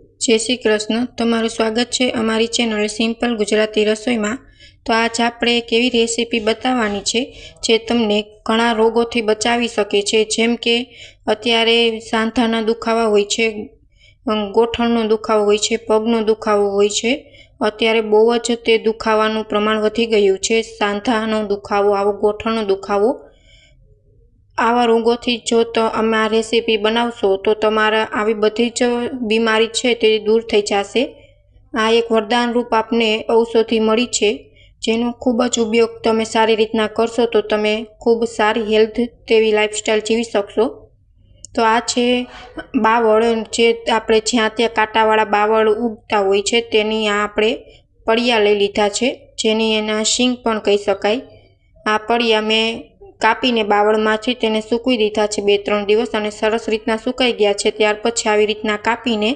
જય શ્રી કૃષ્ણ. તમારું સ્વાગત છે અમારી ચેનલ સિમ્પલ ગુજરાતી રસોઈમાં. તો આજ આપણે એક એવી રેસીપી બતાવવાની છે જે તમને ઘણા રોગોથી બચાવી શકે છે. જેમ કે અત્યારે સાંધાના દુખાવા હોય છે ગોઠણનો દુખાવો હોય છે, પગનો દુખાવો હોય છે. અત્યારે બહુ જ તે દુખાવાનું પ્રમાણ વધી ગયું છે. સાંધાનો દુખાવો, આવો ગોઠણનો દુખાવો આવા રોગોથી જો તો અમે આ રેસીપી બનાવશો, તો તમારા આવી બધી જ બીમારી છે તે દૂર થઈ જશે. આ એક વરદાન રૂપ આપને ઔષધિ મળી છે, જેનો ખૂબ જ ઉપયોગ તમે સારી રીતના કરશો તો તમે ખૂબ સારી હેલ્થ તેવી લાઈફસ્ટાઈલ જીવી શકશો. તો આ છે બાવળ, જે આપણે જ્યાં ત્યાં કાંટાવાળા બાવળ ઉગતા હોય છે તેની આ આપણે પડિયા લઈ લીધા છે, જેની એના શીંગ પણ કહી શકાય. આ પડિયા મેં કાપીને બાવળમાંથી તેને સૂકવી દીધા છે. બે ત્રણ દિવસ અને સરસ રીતના સુકાઈ ગયા છે. ત્યાર પછી આવી રીતના કાપીને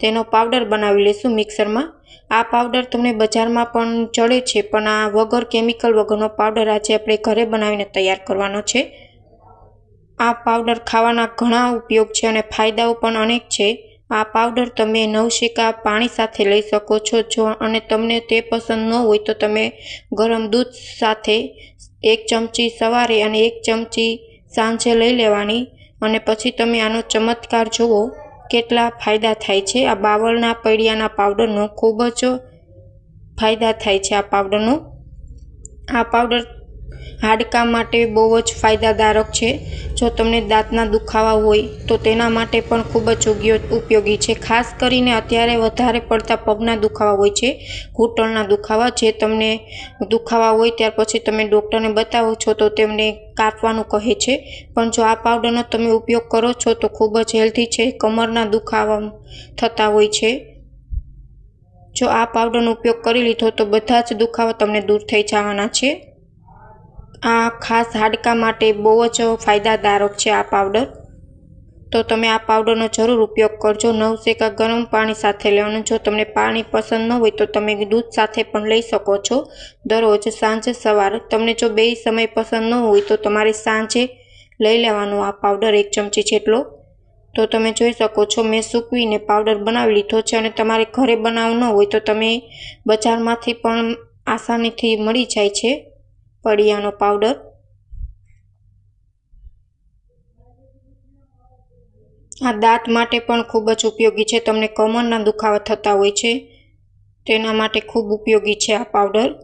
તેનો પાવડર બનાવી લઈશું મિક્સરમાં. આ પાવડર તમને બજારમાં પણ ચડે છે, પણ આ વગર, કેમિકલ વગરનો પાવડર આજે આપણે ઘરે બનાવીને તૈયાર કરવાનો છે. આ પાવડર ખાવાના ઘણા ઉપયોગ છે અને ફાયદાઓ પણ અનેક છે. આ પાવડર તમે નવશેકા પાણી સાથે લઈ શકો છો, જો અને તમને તે પસંદ ન હોય તો તમે ગરમ દૂધ સાથે એક ચમચી સવારે અને એક ચમચી સાંજે લઈ લેવાની અને પછી તમે આનો ચમત્કાર જુઓ કેટલા ફાયદા થાય છે. આ બાવળના પૈડિયાના પાવડરનો ખૂબ જ ફાયદા થાય છે આ પાવડરનો. આ પાવડર હાડકા માટે બહુ જ ફાયદાકારક છે. જો તમને દાંતના દુખાવા હોય, તો તેના માટે પણ ખૂબ જ યોગ્ય ઉપયોગી છે. ખાસ કરીને અત્યારે વધારે પડતા પગના દુખાવા હોય છે. ઘૂંટણના દુખાવા, જે તમને દુખાવા હોય, ત્યાર પછી તમે ડૉક્ટરને બતાવો છો, તો તેમને કાપવાનું કહે છે. પણ જો આ પાવડરનો તમે ઉપયોગ કરો છો, તો ખૂબ જ હેલ્ધી છે. કમરના દુખાવા થતા હોય છે. જો આ પાવડરનો ઉપયોગ કરી લીધો, તો બધા જ દુખાવા તમને દૂર થઈ જવાના છે. આ ખાસ હાડકા માટે બહુ જ ફાયદાદારક છે આ પાવડર. તો તમે આ પાવડરનો જરૂર ઉપયોગ કરજો. નવશેકા ગરમ પાણી સાથે લેવાનું. જો તમને પાણી પસંદ ન હોય તો તમે દૂધ સાથે પણ લઈ શકો છો. દરરોજ સાંજે સવાર. તમને જો બે સમય પસંદ ન હોય તો તમારે સાંજે લઈ લેવાનો આ પાવડર એક ચમચી જેટલો. તો તમે જોઈ શકો છો, મેં સૂકવીને પાવડર બનાવી લીધો છે અને તમારે ઘરે બનાવવું ન હોય તો તમે બજારમાંથી પણ આસાનીથી મળી જાય છે. પડિયાનો પાવડર. આ દાંત માટે પણ ખૂબ જ ઉપયોગી છે. તમને કમરના દુખાવા થતા હોય છે, તેના માટે ખૂબ ઉપયોગી છે આ પાવડર.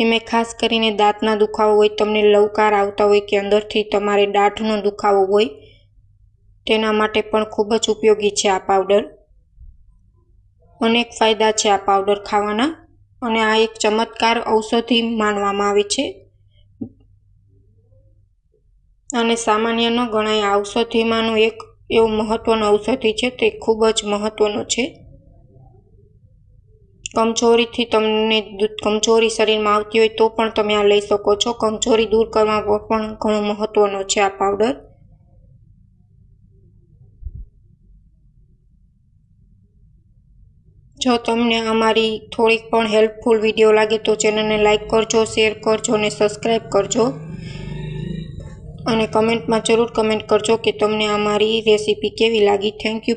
એમાં ખાસ કરીને દાંતના દુખાવો હોય, તમને લવકાર આવતા હોય કે અંદરથી તમારે દાઢનો દુખાવો હોય, તેના માટે પણ ખૂબ જ ઉપયોગી છે આ પાવડર. અનેક ફાયદા છે આ પાવડર ખાવાના. અને આ એક ચમત્કાર ઔષધિ માનવામાં આવે છે. અને સામાન્ય ન ગણાય ઔષધિમાંનું એક એવું મહત્વનું ઔષધિ છે, તે ખૂબ જ મહત્વનું છે. કમજોરીથી તમને કમજોરી શરીરમાં આવતી હોય તો પણ તમે આ લઈ શકો છો. કમજોરી દૂર કરવામાં પણ ઘણો મહત્વનો છે આ પાવડર. જો તમને અમારી થોડીક પણ હેલ્પફુલ વીડિયો લાગે તો ચેનલને લાઇક કરજો, શેર કરજો અને સબસ્ક્રાઈબ કરજો. અને કમેન્ટમાં જરૂર કમેન્ટ કરજો કે તમને આ મારી રેસીપી કેવી લાગી. Thank you